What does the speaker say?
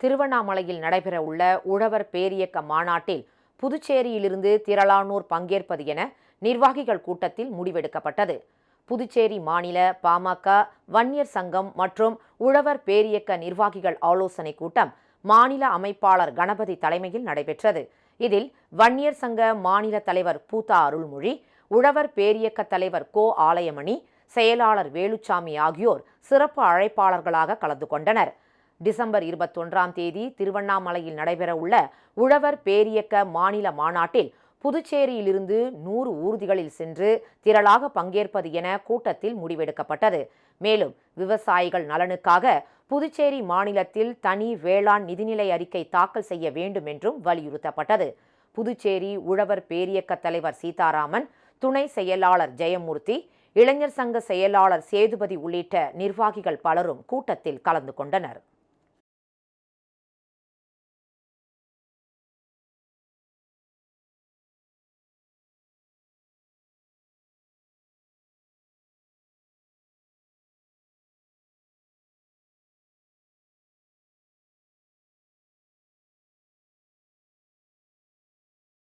திருவண்ணாமலையில் நடைபெறவுள்ள உழவர் பேரியக்க மாநாட்டில் புதுச்சேரியிலிருந்து திரளானோர் பங்கேற்பது என நிர்வாகிகள் கூட்டத்தில் முடிவெடுக்கப்பட்டது. புதுச்சேரி மாநில பாமக வன்னியர் சங்கம் மற்றும் உழவர் பேரியக்க நிர்வாகிகள் ஆலோசனைக் கூட்டம் மாநில அமைப்பாளர் கணபதி தலைமையில் நடைபெற்றது. இதில் வன்னியர் சங்க மாநில தலைவர் பூதா அருள்மொழி உழவர் பேரியக்க தலைவர் கோ ஆலயமணி செயலாளர் வேலுச்சாமி ஆகியோர் சிறப்பு அழைப்பாளர்களாக கலந்து கொண்டனர். டிசம்பர் இருபத்தொன்றாம் தேதி திருவண்ணாமலையில் நடைபெறவுள்ள உழவர் பேரியக்க மாநில மாநாட்டில் புதுச்சேரியிலிருந்து நூறு ஊர்திகளில் சென்று திரளாக பங்கேற்பது என கூட்டத்தில் முடிவெடுக்கப்பட்டது. மேலும் விவசாயிகள் நலனுக்காக புதுச்சேரி மாநிலத்தில் தனி வேளாண் நிதிநிலை அறிக்கை தாக்கல் செய்ய வேண்டும் என்றும் வலியுறுத்தப்பட்டது. புதுச்சேரி உழவர் பேரியக்க தலைவர் சீதாராமன் துணை செயலாளர் ஜெயமூர்த்தி இளைஞர் சங்க செயலாளர் சேதுபதி உள்ளிட்ட நிர்வாகிகள் பலரும் கூட்டத்தில் கலந்து கொண்டனர்.